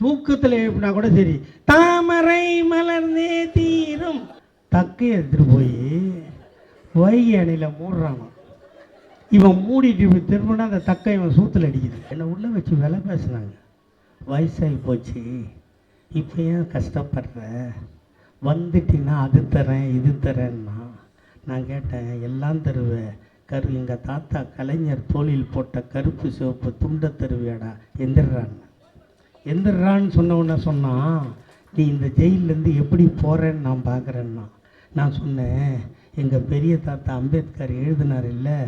தூக்கத்தில் எழுப்பினா கூட சரி. தாமரை மலர்ந்தே தீரும் தக்கை எடுத்துட்டு போய் வைகை அணையில் மூடுறாங்க இவன் மூடிட்டு இப்படி திரும்பினா அந்த தக்கை இவன் சூத்தில் அடிக்குது. என்னை உள்ளே வச்சு விலை பேசுனாங்க வயசாகி போச்சு. இப்போ ஏன் கஷ்டப்படுற? வந்துட்டீங்கன்னா அது தரேன் இது தரேன்னா. நான் கேட்டேன் எல்லாம் தருவேன் கரு எங்கள் தாத்தா கலைஞர் தோளில் போட்ட கருப்பு சிவப்பு துண்டை தருவியாடா? எந்திர்றான்னு. எந்திரான்னு சொன்ன உடனே சொன்னான் நீ இந்த ஜெயிலேருந்து எப்படி போகிறேன்னு நான் பார்க்குறேன்னா நான் சொன்னேன் எங்கள் பெரிய தாத்தா அம்பேத்கர் எழுதினார் இல்லை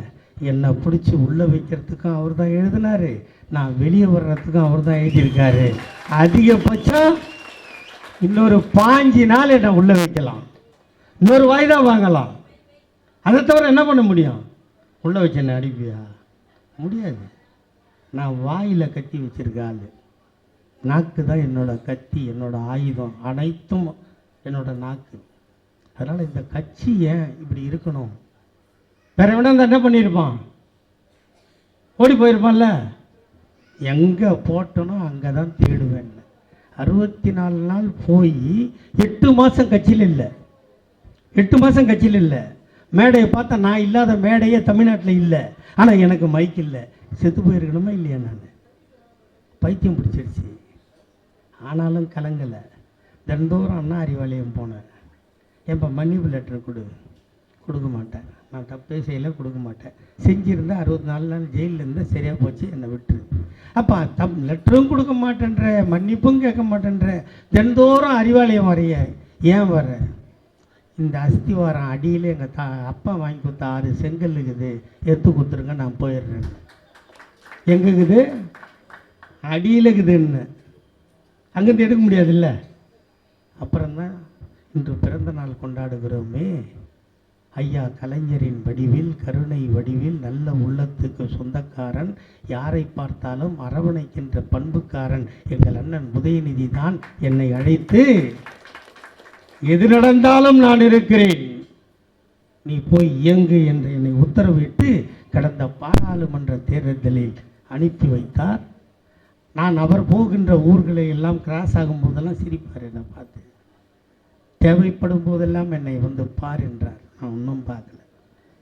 என்னை பிடிச்சி உள்ளே வைக்கிறதுக்கும் அவர் தான் எழுதினார் நான் வெளியே வர்றதுக்கும் அவர் தான் எழுதியிருக்காரு. அதிகபட்சம் இன்னொரு பாஞ்சு நாள் என்னை உள்ளே வைக்கலாம். இன்னொரு வாய்தா வாங்கலாம். அதை தவிர என்ன பண்ண முடியும்? உள்ளே வச்சு என்ன அடிப்பியா? முடியாது. நான் வாயில் கத்தி வச்சிருக்க ஆள். நாக்கு தான் என்னோட கத்தி என்னோடய ஆயுதம் அனைத்தும் என்னோட நாக்கு. அதனால் இந்த கட்சி ஏன் இப்படி இருக்கணும்? வேற எவனா என்ன பண்ணியிருப்பான் ஓடி போயிருப்பான்ல? எங்கே போட்டனோ அங்கே தான் தேடுவேன். அறுபத்தி நாலு நாள் போய் எட்டு மாதம் கட்சியில் இல்லை. எட்டு மாதம் கட்சியில் இல்லை. மேடையை பார்த்தா நான் இல்லாத மேடையே தமிழ்நாட்டில் இல்லை. ஆனால் எனக்கு மைக் இல்லை. செத்து போயிருக்கணுமா இல்லையா நான்? பைத்தியம் பிடிச்சிருச்சு. ஆனாலும் கலங்கலை. தினந்தோறும் அண்ணா அறிவாலயம் போனேன். ஏன்பா மன்னிப்பு லெட்டர் கொடு. கொடுக்க மாட்டேன். நான் தப்பே செய்யலை கொடுக்க மாட்டேன். செஞ்சுருந்தா அறுபத்தி நாலு நாள் ஜெயிலில் இருந்தால் சரியாக போச்சு என்னை விட்டுரு. அப்போ தப் லெட்டரும் கொடுக்க மாட்டேன்ற மன்னிப்பும் கேட்க மாட்டேன்ற தினந்தோறும் அறிவாலயம் வரைய. ஏன் வர? இந்த அஸ்திவாரம் அடியில் எங்கள் தா அப்பா வாங்கி கொடுத்த ஆறு செங்கல் இருக்குது. எடுத்து கொடுத்துருங்க நான் போயிடுறேன் எங்கே இருக்குது? அடியில் இருக்குதுன்னு. அங்கேருந்து எடுக்க முடியாதுல்ல? அப்புறம்தான் இன்று பிறந்த நாள் கொண்டாடுகிறோமே. ஐயா கலைஞரின் வடிவில் கருணை வடிவில் நல்ல உள்ளத்துக்கு சொந்தக்காரன் யாரை பார்த்தாலும் அரவணைக்கின்ற பண்புக்காரன் எங்கள் அண்ணன் உதயநிதி தான் என்னை அழைத்து எது நடந்தாலும் நான் இருக்கிறேன். நீ போய் இயங்கு என்று என்னை உத்தரவிட்டு கடந்த பாராளுமன்ற தேர்தலில் அனுப்பி வைத்தார். நான் அவர் போகின்ற ஊர்களை எல்லாம் கிராஸ் ஆகும் போதெல்லாம் சிரிப்பார் என்னை பார்த்து. தேவைப்படும் போதெல்லாம் என்னை வந்து பார் என்றார். நான் ஒன்றும் பார்க்கல.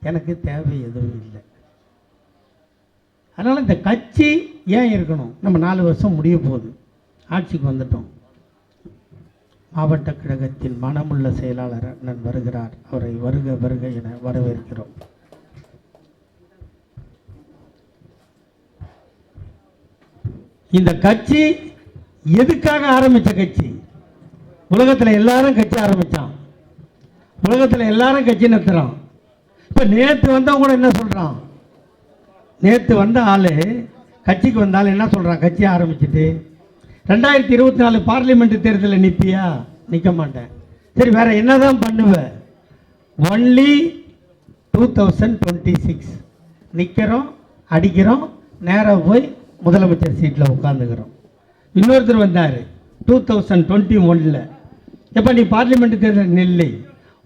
எனக்கு தேவை எதுவும் இல்லை. அதனால் இந்த கட்சி ஏன் இருக்கணும்? நம்ம நாலு வருஷம் முடிய போகுது. ஆட்சிக்கு வந்துட்டோம். மாவட்ட கழகத்தின் மனமுள்ள செயலாளர் அண்ணன் வருகிறார். அவரை வருக வருக என வரவேற்கிறோம். இந்த கட்சி எதுக்காக ஆரம்பித்த கட்சி? உலகத்தில் எல்லாரும் கட்சி ஆரம்பித்தான் உலகத்தில் எல்லாரும் கட்சி நிறுத்துகிறான் இப்போ நேற்று வந்தவங்க கூட என்ன சொல்கிறான் நேற்று வந்த ஆள் கட்சிக்கு வந்த ஆள் என்ன சொல்கிறான் கட்சி ஆரம்பிச்சிட்டு ரெண்டாயிரத்தி இருபத்தி நாலு பார்லிமெண்ட் தேர்தலில் நிற்பியா நிற்க மாட்டேன். சரி வேற என்னதான் பண்ணுவ? Only two thousand twenty six நிற்கிறோம் அடிக்கிறோம் நேராக போய் முதலமைச்சர் சீட்டில் உட்காந்துக்கிறோம் இன்னொருத்தர் வந்தார். டூ தௌசண்ட் டுவெண்ட்டி ஒனில் எப்போ நீ பார்லிமெண்ட் தேர்தல் நில்லை.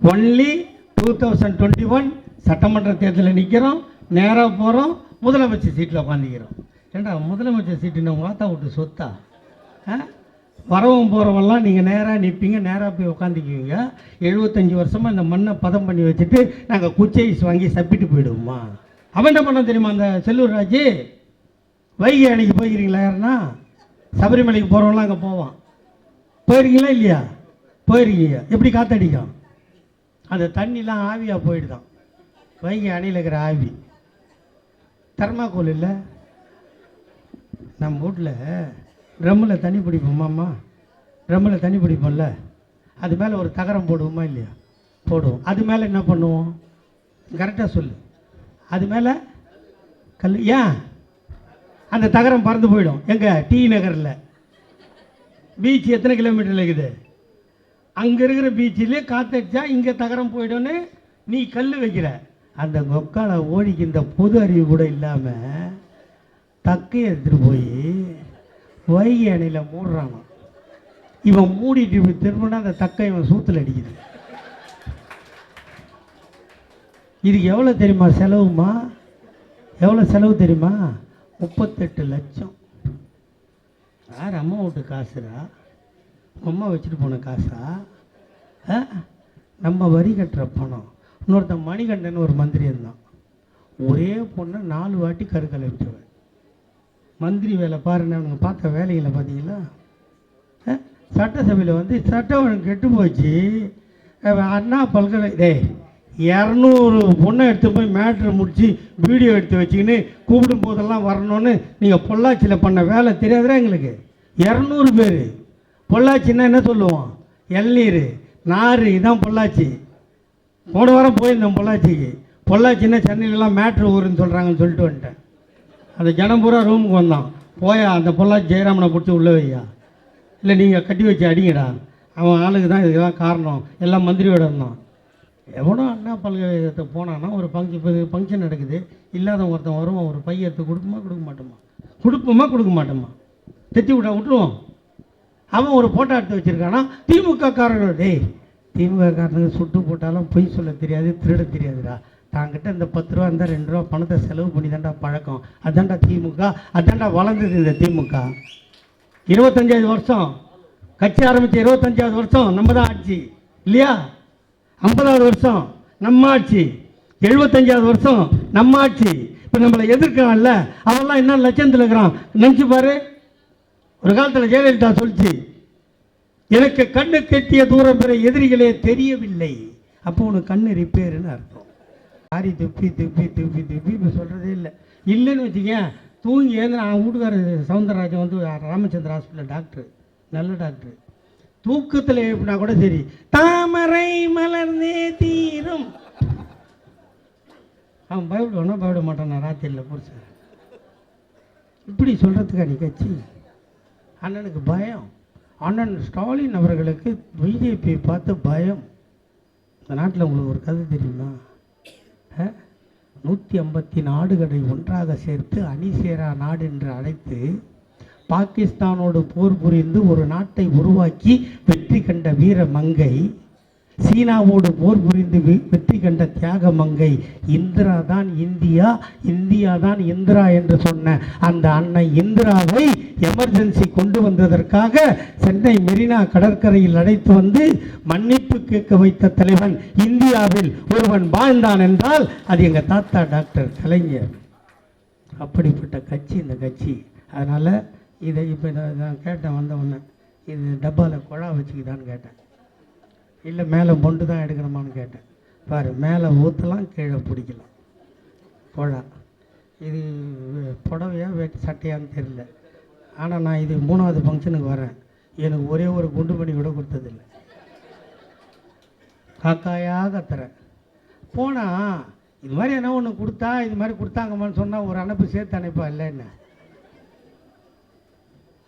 Only two thousand twenty one சட்டமன்ற தேர்தலில் நிற்கிறோம் நேராக போகிறோம் முதலமைச்சர் சீட்டில் உட்காந்துக்கிறோம் ஏண்டா முதலமைச்சர் சீட்டு நம்ம வாத்தா விட்டு சொத்தா? வரவும் போகிறவெல்லாம் நீங்கள் நேராக நிற்பீங்க நேராக போய் உட்காந்துக்குவீங்க எழுபத்தஞ்சி வருஷமாக இந்த மண்ணை பதம் பண்ணி வச்சுட்டு நாங்கள் குச்சை வாங்கி சப்பிட்டு போயிடுவோமா? அவன் என்ன பண்ண தெரியுமா அந்த செல்லூர் ராஜு? வைகை அணைக்கு போய்க்கிறீங்களா யாருன்னா? சபரிமலைக்கு போகிறவங்களாம் அங்கே போவான். போயிருக்கீங்களா இல்லையா? போயிருக்கீங்க. எப்படி காத்தடிக்கும்? அந்த தண்ணிலாம் ஆவியாக போயிடுதான். வைகை அணையில் இருக்கிற ஆவி. தர்மாக்கோல் இல்லை? நம்ம வீட்டில் ட்ரம்மில் தண்ணி பிடிப்போமாம்மா? ட்ரம்மில் தண்ணி பிடிப்போம்ல? அது மேலே ஒரு தகரம் போடுவோமா இல்லையா? போடுவோம். அது மேலே என்ன பண்ணுவோம்? கரெக்டாக சொல்லு. அது மேலே கல் ஏன்? அந்த தகரம் பறந்து போயிடும். எங்கே டி நகரில். பீச் எத்தனை கிலோமீட்டரில் இருக்குது? அங்கே இருக்கிற பீச்சிலே காத்தடிச்சா இங்கே தகரம் போயிடும்னு நீ கல் வைக்கிற. அந்த கொக்கால ஓடிக்கு இந்த பொது அறிவு கூட இல்லாமல் தக்கையை எடுத்துகிட்டு போய் வைகை அணையில் மூடுறாங்க. இவன் மூடிட்டு இப்படி திரும்பினா அந்த தக்கை இவன் சூத்தில் அடிக்குது. இதுக்கு எவ்வளோ தெரியுமா செலவுமா? எவ்வளோ செலவு தெரியுமா? முப்பத்தெட்டு லட்சம். யார் அம்மா வீட்டு காசுடா? அம்மா வச்சுட்டு போன காசா? ஆ? நம்ம வரி கட்டுற பணம். இன்னொருத்தன் மணிகண்டன் ஒரு மந்திரி இருந்தான். ஒரே பொண்ணை நாலு வாட்டி கருக்கலை விட்டுருவேன் மந்திரி வேலை பாருங்க அவனுங்க பார்த்த வேலைகளை பார்த்தீங்களா? ஆ? சட்டசபையில் வந்து சட்டம் ஒழுங்கு கெட்டு போச்சு அண்ணா பல்கலை டேய் இரநூறு பொண்ணை எடுத்து போய் மேட்ரு முடித்து வீடியோ எடுத்து வச்சுக்கின்னு கூப்பிடும் போதெல்லாம் வரணும்னு நீங்கள் பொள்ளாச்சியில் பண்ண வேலை தெரியாதுடா எங்களுக்கு. இரநூறு பேர். பொள்ளாச்சின்னா என்ன சொல்லுவோம்? இளநீர் நார் இதான் பொள்ளாச்சி. போன வாரம் போயிருந்தேன் பொள்ளாச்சிக்கு. பொள்ளாச்சின்னா சென்னையிலலாம் மேட்ரு ஊருன்னு சொல்கிறாங்கன்னு சொல்லிட்டு வந்துட்டேன். அந்த ஜனம் பூரா ரூமுக்கு வந்தான். போயா அந்த பொள்ளாச்சி ஜெயராமனை பிடிச்சி உள்ளே வையா? இல்லை நீங்கள் கட்டி வச்சு அடிங்கடா. அவன் ஆளுக்கு தான் இதுக்கெல்லாம் காரணம். எல்லாம் மந்திரியோட இருந்தான். எவனோ அண்ணா பல்கலைக்கழகத்துக்கு போனான்னா ஒரு ஃபங்க்ஷன் ஃபங்க்ஷன் நடக்குது. இல்லாத ஒருத்தன் வருவான் ஒரு பைய எடுத்து கொடுக்குமா கொடுக்க மாட்டோமா? கொடுப்போமா கொடுக்க மாட்டோமா? தெத்தி விட்டா விட்டுருவோம் அவன் ஒரு ஃபோட்டோ எடுத்து வச்சுருக்கானா? திமுக காரர்கள் டேய் திமுக காரனுக்கு சுட்டு போட்டாலும் பொய் சொல்ல தெரியாது திருட தெரியாதுடா. தாங்கிட்ட இந்த பத்து ரூபா இருந்தால் ரெண்டு ரூபா பணத்தை செலவு பண்ணி தான்டா பழக்கம். அதான்டா திமுக அதான்டா வளர்ந்தது இந்த திமுக. இருபத்தஞ்சாவது வருஷம். கட்சி ஆரம்பித்த இருபத்தஞ்சாவது வருஷம். நம்ம தான் ஆட்சி. இல்லையா? ஐம்பதாவது வருஷம் நம்ம ஆட்சி எழுபத்தஞ்சாவது வருஷம் நம்ம ஆட்சி இப்போ நம்மளை எதிர்க்கிறான்ல அவெல்லாம் என்ன லட்சத்தில் இருக்கிறான்? நினச்சி பாரு. ஒரு காலத்தில் ஜெயலலிதா சொல்லிச்சு எனக்கு கண்ணு கெட்டிய தூரம் பெற எதிரிகளே தெரியவில்லை. அப்போ உனக்கு கண்ணு ரிப்பேருன்னு அர்த்தம். சாரி துப்பி துப்பி துப்பி துப்பி இப்போ சொல்கிறதே இல்லை. இல்லைன்னு வச்சுக்க தூங்கி ஏந்து நான் வீட்டுக்காரர் சவுந்தரராஜன் வந்து ராமச்சந்திர ஹாஸ்பிட்டல் டாக்டர் நல்ல டாக்டர் தூக்கத்தில் எழுப்பினா கூட சரி. தாமரை மலர்ந்தே தீரும் அவன் பயப்படுவானா பயப்பட மாட்டான் ராத்திரியில் புருஷன் இப்படி சொல்கிறதுக்கு நீ கட்சி. அண்ணனுக்கு பயம். அண்ணன் ஸ்டாலின் அவர்களுக்கு பிஜேபி பார்த்து பயம். இந்த நாட்டில் உங்களுக்கு ஒரு கதை தெரியுமா? நூற்றி ஐம்பத்தி நாடுகளை ஒன்றாக சேர்த்து அணிசேரா நாடு என்று அழைத்து பாகிஸ்தானோடு போர் புரிந்து ஒரு நாட்டை உருவாக்கி வெற்றி கண்ட வீர மங்கை. சீனாவோடு போர் புரிந்து வெற்றி கண்ட தியாக மங்கை. இந்திரா தான் இந்தியா இந்தியா தான் இந்திரா என்று சொன்ன அந்த அன்னை இந்திராவை எமர்ஜென்சி கொண்டு வந்ததற்காக சென்னை மெரினா கடற்கரையில் அழைத்து வந்து மன்னிப்பு கேட்க வைத்த தலைவன் இந்தியாவில் ஒருவன் வாழ்ந்தான் என்றால் அது எங்கள் தாத்தா டாக்டர் கலைஞர். அப்படிப்பட்ட கட்சி இந்த கட்சி. அதனால் இதை இப்போ நான் நான் கேட்டேன் வந்த உடனே. இது டப்பாவில் குழா வச்சுக்கிதான்னு கேட்டேன். இல்லை மேலே மொண்டு தான் எடுக்கணுமான்னு கேட்டேன். பாரு மேலே ஊற்றலாம் கீழே பிடிக்கலாம். குழா. இது புடவையா வேட்டி சட்டையான்னு தெரியல. ஆனால் நான் இது மூணாவது ஃபங்க்ஷனுக்கு வரேன். எனக்கு ஒரே ஒரு குண்டு பண்ணி கூட கொடுத்ததில்லை. காக்காயாக கத்துறேன் போனால் இது மாதிரி என்ன ஒன்று கொடுத்தா இது மாதிரி கொடுத்தாங்கம்மான்னு சொன்னால் ஒரு அனுப்பு சேர்த்து அனுப்பா இல்லை என்ன?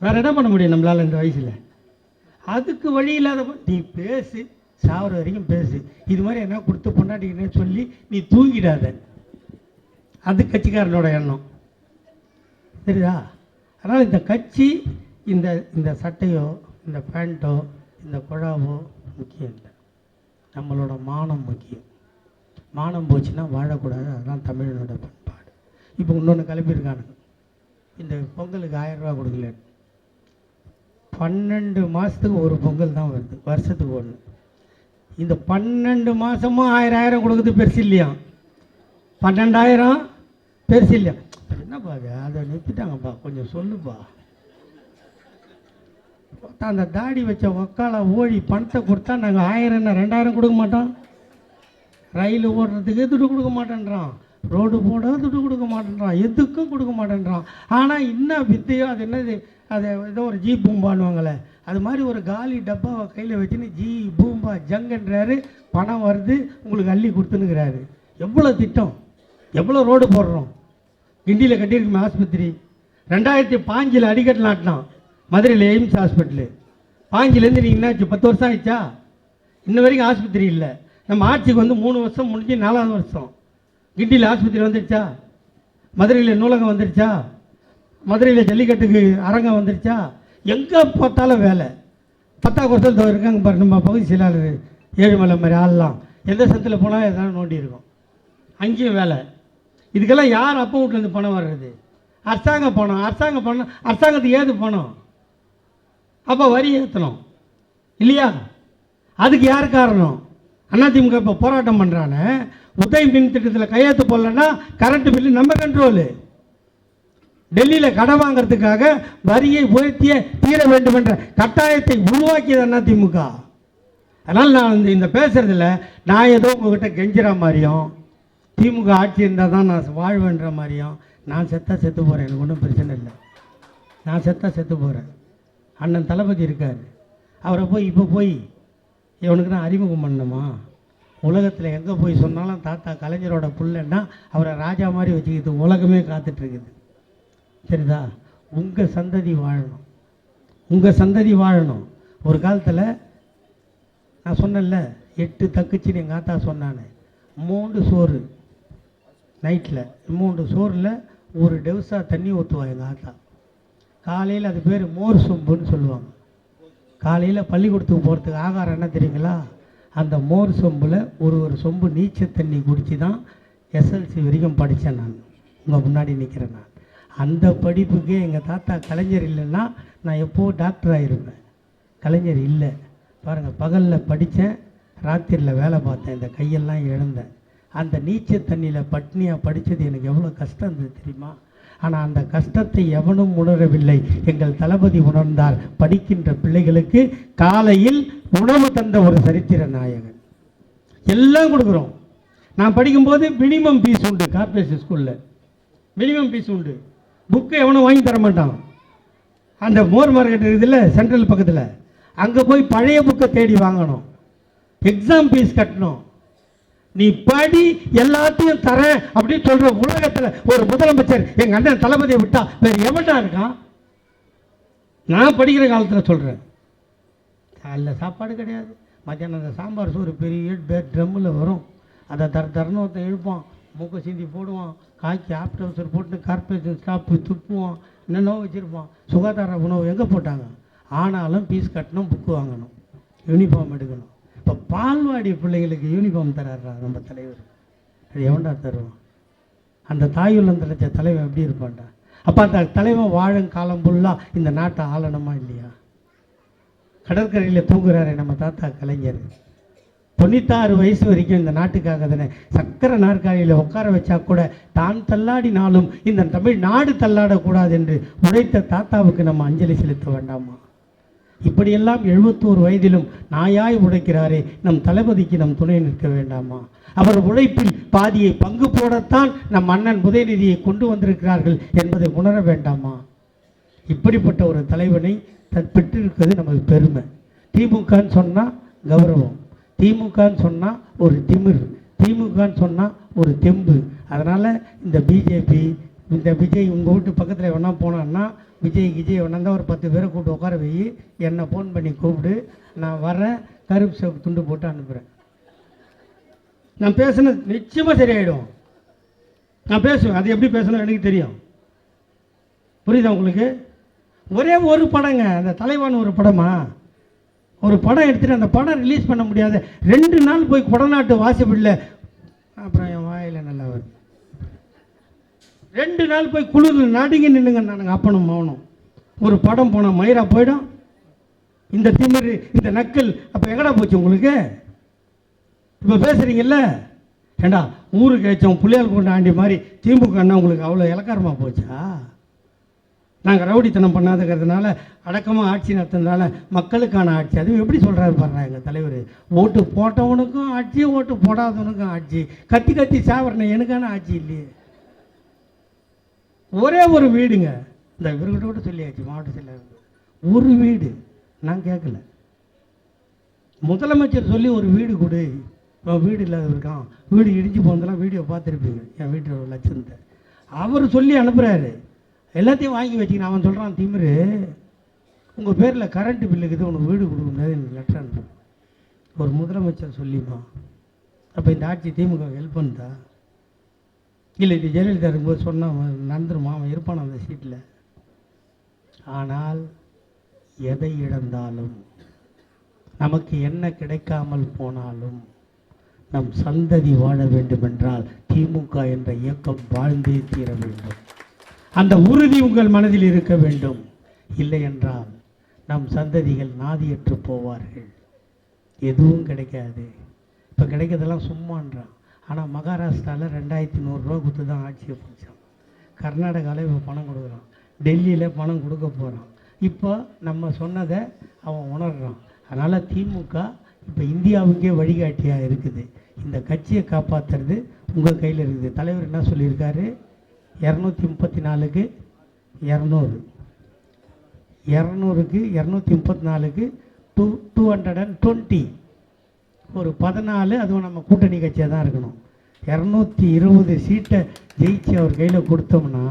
வேறு என்ன பண்ண முடியும் நம்மளால் இந்த வயசில்? அதுக்கு வழி இல்லாத நீ பேசு சாவர வரைக்கும் பேசு. இது மாதிரி என்ன கொடுத்து பொண்டாட்டிக்கிட்டே சொல்லி நீ தூங்கிடாத. அது கட்சிக்காரனோட எண்ணம். சரிதா? அதனால் இந்த கட்சி இந்த இந்த சட்டையோ இந்த பேண்ட்டோ இந்த குழாவோ முக்கியம் இல்லை. நம்மளோட மானம் முக்கியம். மானம் போச்சுன்னா வாழக்கூடாது. அதுதான் தமிழனோட பண்பாடு. இப்போ இன்னொன்று கிளப்பியிருக்கானுங்க. இந்த பொங்கலுக்கு ஆயிரம் ரூபா கொடுக்கலன்னு. பன்னெண்டு மாதத்துக்கு ஒரு பொங்கல் தான் வருது வருஷத்துக்கு ஒன்று இந்த பன்னெண்டு மாதமும் ஆயிரம் ஆயிரம் கொடுக்குறது பெருசு இல்லையா? பன்னெண்டாயிரம் பெருசு இல்லையா? என்னப்பா அது அதை நிறுத்திட்டாங்கப்பா. கொஞ்சம் சொல்லுப்பா. அந்த தாடி வச்ச ஒக்கால ஓடி பணத்தை கொடுத்தா நாங்கள் ஆயிரம் என்ன ரெண்டாயிரம் கொடுக்க மாட்டோம்? ரயில் ஓடுறதுக்கு எதுட்டு கொடுக்க மாட்டேன்றான். ரோடு போட துட்டு கொடுக்க மாட்டேன்றான் எதுக்கும் கொடுக்க மாட்டேன்றான். ஆனால் என்ன வித்தையோ அது என்னது அது ஏதோ ஒரு ஜீ பூம்பான்னுவாங்களே அது மாதிரி ஒரு காலி டப்பாவை கையில் வச்சுன்னு ஜீ பூம்பா ஜங்குன்றாரு பணம் வருது உங்களுக்கு அள்ளி கொடுத்துனுங்கிறாரு எவ்வளோ திட்டம் எவ்வளோ ரோடு போடுறோம். கிண்டியில் கட்டியிருக்குமே ஆஸ்பத்திரி. ரெண்டாயிரத்தி பாஞ்சில் அடிக்கட்டு நாட்டினான் மதுரையில் எய்ம்ஸ் ஹாஸ்பிட்டலு. பாஞ்சிலேருந்து நீங்கள் என்னாச்சு பத்து வருஷம் ஆயிடுச்சா? இன்ன வரைக்கும் ஆஸ்பத்திரி இல்லை. நம்ம ஆட்சிக்கு வந்து மூணு வருஷம் முடிஞ்சு நாலாவது வருஷம். கிண்டியில் ஆஸ்பத்திரி வந்துடுச்சா மதுரையில் நூலகம் வந்துடுச்சா மதுரையில் ஜல்லிக்கட்டுக்கு அரங்கம் வந்துடுச்சா எங்கே பார்த்தாலும் வேலை. பத்தாம் வருஷத்தில் இருக்காங்க பாரு நம்ம பகுதி செயலாளர் ஏழுமலை மாதிரி ஆள்லாம். எந்த சத்தில் போனால் எதாவது நோண்டி இருக்கும். அங்கேயும் வேலை. இதுக்கெல்லாம் யார் அப்பா வீட்டிலேருந்து பணம் வர்றது? அரசாங்க பணம் அரசாங்க பணம் அரசாங்கத்துக்கு ஏது பணம்? அப்போ வரி ஏற்றணும் இல்லையா? அதுக்கு யார் காரணம்? அதிமுக இப்போ போராட்டம் பண்ணுறானே உதய் மின் திட்டத்தில் கையெழுத்து போடலன்னா கரண்ட் பில்லு நம்ம கண்ட்ரோலு டெல்லியில் கடன் வாங்குறதுக்காக வரியை உயர்த்திய தீர வேண்டும் என்ற கட்டாயத்தை உருவாக்கியது திமுக. அதனால் நான் இந்த இந்த நான் ஏதோ உங்ககிட்ட கெஞ்சுற மாதிரியும் திமுக ஆட்சி இருந்தால் தான் நான் வாழ்வேன்ற மாதிரியும் நான் செத்தா செத்து போகிறேன் எனக்கு ஒன்றும் பிரச்சனை இல்லை. நான் செத்தா செத்து போகிறேன் அண்ணன் தளபதி இருக்கார். அவரை போய் இப்போ போய் இவனுக்கு நான் அறிமுகம் பண்ணணுமா? உலகத்தில் எங்கே போய் சொன்னாலும் தாத்தா கலைஞரோட புள்ளன்னா அவரை ராஜா மாதிரி வச்சுக்கிது உலகமே காத்துட்ருக்குது. சரிதா? உங்கள் சந்ததி வாழணும். உங்கள் சந்ததி வாழணும். ஒரு காலத்தில் நான் சொன்னேன்ல எட்டு தக்குச்சின்னு எங்கள் ஆத்தா சொன்னானே. மூன்று சோறு நைட்டில் மூன்று சோறில் ஒரு டெவுசா தண்ணி ஊற்றுவாள் எங்கள் ஆத்தா. காலையில் அது பேர் மோர் சொம்புன்னு சொல்லுவாங்க. காலையில் பள்ளிக்கூடத்துக்கு போகிறதுக்கு ஆகாரம் என்ன தெரியுங்களா? அந்த மோர் சொம்பில் ஒரு ஒரு சொம்பு நீச்சல் தண்ணி குடித்து தான் எஸ்எல்சி வரைக்கும் படித்தேன் நான். உங்கள் முன்னாடி நிற்கிறேன் நான். அந்த படிப்புக்கே எங்கள் தாத்தா கலைஞர் இல்லைன்னா நான் எப்போது டாக்டர் ஆகிருப்பேன் கலைஞர் இல்லை. பாருங்கள் பகலில் படித்தேன் ராத்திரியில் வேலை பார்த்தேன் இந்த கையெல்லாம் இழந்தேன். அந்த நீச்சல் தண்ணியில் பட்னியாக படித்தது எனக்கு எவ்வளோ கஷ்டம் இருந்தது தெரியுமா? ஆனால் அந்த கஷ்டத்தை எவனும் உணரவில்லை. எங்கள் தளபதி உணர்ந்தார் படிக்கின்ற பிள்ளைகளுக்கு காலையில் உணவு தந்த ஒரு சரித்திர நாயகன். எல்லாம் கொடுக்குறோம். நான் படிக்கும்போது மினிமம் ஃபீஸ் உண்டு கார்ப்பரேஷன் ஸ்கூலில் மினிமம் ஃபீஸ் உண்டு. புக்கு எவனும் வாங்கி தர மாட்டான். அந்த மோர் மார்க்கெட் இருக்குதுல்ல சென்ட்ரல் பக்கத்தில். அங்கே போய் பழைய புக்கை தேடி வாங்கணும். எக்ஸாம் ஃபீஸ் கட்டணும். நீ படி எல்லாத்தையும் தரேன் அப்படின்னு சொல்ற உலகத்தில் ஒரு முதலமைச்சர் எங்க அண்ணன் தளபதியை விட்டா வேற எவன்டா இருக்கான்? நான் படிக்கிற காலத்தில் சொல்றேன். காலைல சாப்பாடு கிடையாது. மத்தியானம் அந்த சாம்பார் சோறு பெரிய பேர் ட்ரம்மில் வரும். அதை தர தரன்னு ஒருத்தன் இழுப்பான் மூக்கை சிந்தி போடுவான். காய்ச்சி ஆப்ட் போட்டு கார்பரேஷன் ஸ்டாப்பு துப்புவான். என்னென்னோ வச்சுருப்பான். சுகாதார உணவு எங்கே போட்டாங்க? ஆனாலும் ஃபீஸ் கட்டணும் புக்கு வாங்கணும். யூனிஃபார்ம் எடுக்கணும். இப்போ பால்வாடி பிள்ளைகளுக்கு யூனிஃபார்ம் தராரா நம்ம தலைவர். அது எவன்டா தருவான்? அந்த தாயுள்ளம் தலைச்ச தலைவன் எப்படி இருப்பான்டா? அப்போ அந்த தலைவன் வாழும் காலம் ஃபுல்லாக இந்த நாட்டை ஆளணுமா இல்லையா? கடற்கரையில் தூங்குறாரு நம்ம தாத்தா கலைஞர். தொண்ணூத்தாறு வயசு வரைக்கும் இந்த நாட்டுக்காக தானே. சக்கரை நாற்காலியில் உட்கார வச்சா கூட தான் தள்ளாடினாலும் இந்த தமிழ் நாடு தள்ளாடக்கூடாது என்று உழைத்த தாத்தாவுக்கு நம்ம அஞ்சலி செலுத்த வேண்டாமா? இப்படியெல்லாம் எழுபத்தோரு வயதிலும் நாயாய் உழைக்கிறாரே நம் தளபதிக்கு நம் துணை நிற்க வேண்டாமா? அவர் உழைப்பில் பாதியை பங்கு போடத்தான் நம் அண்ணன் உதயநிதியை கொண்டு வந்திருக்கிறார்கள் என்பதை உணர வேண்டாமா? இப்படிப்பட்ட ஒரு தலைவனை பெற்றிருக்கிறது நமக்கு பெருமை. திமுகன்னு சொன்னால் கௌரவம். திமுகன்னு சொன்னால் ஒரு திமிர். திமுகன்னு சொன்னால் ஒரு தெம்பு. அதனால் இந்த பிஜேபி இந்த விஜய் உங்கள் வீட்டு பக்கத்தில் வேணா போனான்னா விஜய் விஜய் வேணா ஒரு பத்து பேரை கூப்பிட்டு உட்கார வை. என்னை ஃபோன் பண்ணி கூப்பிடு. நான் வரேன் கருப்பு சிவப்பு துண்டு போட்டு அனுப்புகிறேன் நான் பேசுனது நிச்சயமாக சரியாயிடும். நான் பேசுவேன். அது எப்படி பேசணும் எனக்கு தெரியும். புரியுதா உங்களுக்கு? ஒரே ஒரு படங்க. அந்த தலைவான் ஒரு படமா? ஒரு படம் எடுத்துகிட்டு அந்த படம் ரிலீஸ் பண்ண முடியாது ரெண்டு நாள் போய் கொடநாட்டு வாசப்படியில் அப்புறம் என் வாயில் நல்லா வருது. ரெண்டு நாள் போய் குளிர் நடுங்கி நின்னுங்க நானுங்க அப்பனும் மௌனம் ஒரு படம் போனால் மயிரா போயிடும். இந்த திமிரு இந்த நக்கல் அப்போ எங்கடா போச்சு உங்களுக்கு? இப்போ பேசுகிறீங்கல்ல ஏண்டா ஊருக்கு ஏச்சோம் புள்ளையால் கொண்டாண்டி மாதிரி திமுக அண்ணா உங்களுக்கு அவ்வளோ இலக்காரமாக போச்சா? நாங்கள் ரவுடித்தனம் பண்ணாதுங்கிறதுனால அடக்கமாக ஆட்சி நடத்துனதுனால மக்களுக்கான ஆட்சி. அதுவும் எப்படி சொல்கிறாரு பாருங்க எங்கள் தலைவர். ஓட்டு போட்டவனுக்கும் ஆட்சி ஓட்டு போடாதவனுக்கும் ஆட்சி. கத்தி கத்தி சாவரணை எனக்கான ஆட்சி இல்லையே. ஒரே ஒரு வீடுங்க. இந்த இவர்கிட்ட கூட சொல்லியாச்சு மாவட்ட ஒரு வீடு. நான் கேட்கல முதலமைச்சர் சொல்லி ஒரு வீடு கொடு. வீடு இல்லாத இருக்கான். வீடு இடிஞ்சு போனதெல்லாம் வீடியோ பார்த்துருப்பீங்க. என் வீட்டில் ஒரு லட்சத்தை அவர் சொல்லி அனுப்புகிறாரு எல்லாத்தையும் வாங்கி வச்சுக்கணும் அவன் சொல்கிறான் திமிரு உங்கள் பேரில் கரண்ட் பில்லுக்கு இருக்குது உனக்கு வீடு கொடுக்க முடியாது எனக்கு லெட்டர் அனுப்பு. ஒரு முதலமைச்சர் சொல்லிமா அப்போ இந்த ஆட்சி திமுக ஹெல்ப் பண்ணுதா இல்லை இது ஜெயலலிதா இருக்கும்போது சொன்னா அவன் நடந்துருமா? அவன் இருப்பான் அந்த சீட்டில் ஆனால் எதை இழந்தாலும் நமக்கு என்ன கிடைக்காமல் போனாலும் நம் சந்ததி வாழ வேண்டுமென்றால் திமுக என்ற இயக்கம் வாழ்ந்தே தீர வேண்டும். அந்த உறுதி உங்கள் மனதில் இருக்க வேண்டும். இல்லை என்றால் நம் சந்ததிகள் நாதியற்று போவார்கள். எதுவும் கிடைக்காது. இப்போ கிடைக்கிறதெல்லாம் சும்மான்றான். ஆனால் மகாராஷ்டிராவில் ரெண்டாயிரத்தி நூறுரூவா கொடுத்து தான் ஆட்சியை பிடிச்சான். கர்நாடகாவில் இப்போ பணம் கொடுக்குறான். டெல்லியில் பணம் கொடுக்க போகிறான் இப்போ நம்ம சொன்னதை அவன் உணர்கிறான் அதனால் திமுக இப்போ இந்தியாவுக்கே வழிகாட்டியாக இருக்குது. இந்த கட்சியை காப்பாற்றுறது உங்கள் கையில் இருக்குது. தலைவர் என்ன சொல்லியிருக்காரு? இரநூத்தி முப்பத்தி நாலுக்கு இரநூறு. இரநூறுக்கு இரநூத்தி முப்பத்தி நாலுக்கு two two hundred and twenty ஒரு பதினாலு அதுவும் நம்ம கூட்டணி கட்சியாக தான் இருக்கணும். இரநூத்தி இருபது சீட்டை ஜெயிச்சு அவர் கையில் கொடுத்தோம்னா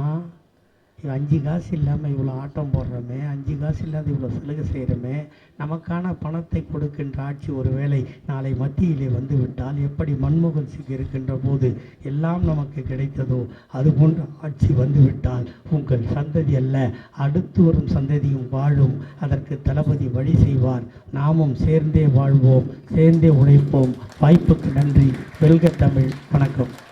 அஞ்சு காசு இல்லாமல் இவ்வளோ ஆட்டம் போடுறோமே அஞ்சு காசு இல்லாத இவ்வளோ சலுகை செய்கிறோமே நமக்கான பணத்தை கொடுக்கின்ற ஆட்சி ஒருவேளை நாளை மத்தியிலே வந்து விட்டால் எப்படி மன்மோகன் சிங் இருக்கின்ற போது எல்லாம் நமக்கு கிடைத்ததோ அது போன்ற ஆட்சி வந்துவிட்டால் உங்கள் சந்ததி அல்ல அடுத்து வரும் சந்ததியும் வாழும் அதற்கு தளபதி வழி செய்வார். நாமும் சேர்ந்தே வாழ்வோம் சேர்ந்தே உழைப்போம். வாய்ப்புக்கு நன்றி. வெல்க தமிழ். வணக்கம்.